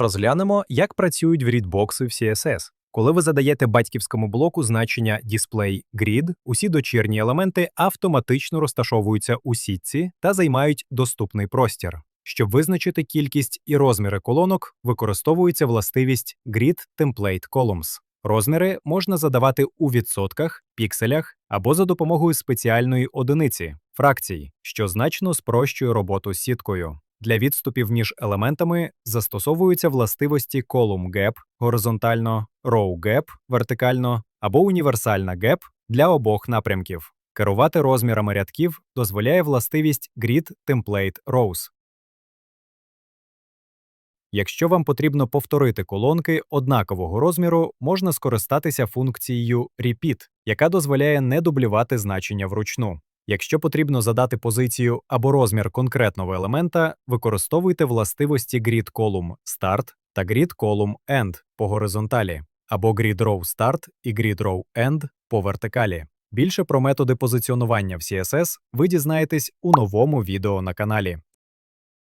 Розглянемо, як працюють грідбокси в CSS. Коли ви задаєте батьківському блоку значення display grid, усі дочірні елементи автоматично розташовуються у сітці та займають доступний простір. Щоб визначити кількість і розміри колонок, використовується властивість grid template columns. Розміри можна задавати у відсотках, пікселях або за допомогою спеціальної одиниці фракцій, що значно спрощує роботу з сіткою. Для відступів між елементами застосовуються властивості column gap горизонтально, row gap вертикально або універсальна gap для обох напрямків. Керувати розмірами рядків дозволяє властивість grid template rows. Якщо вам потрібно повторити колонки однакового розміру, можна скористатися функцією repeat, яка дозволяє не дублювати значення вручну. Якщо потрібно задати позицію або розмір конкретного елемента, використовуйте властивості grid column start та grid column end по горизонталі, або grid row start і grid row end по вертикалі. Більше про методи позиціонування в CSS ви дізнаєтесь у новому відео на каналі.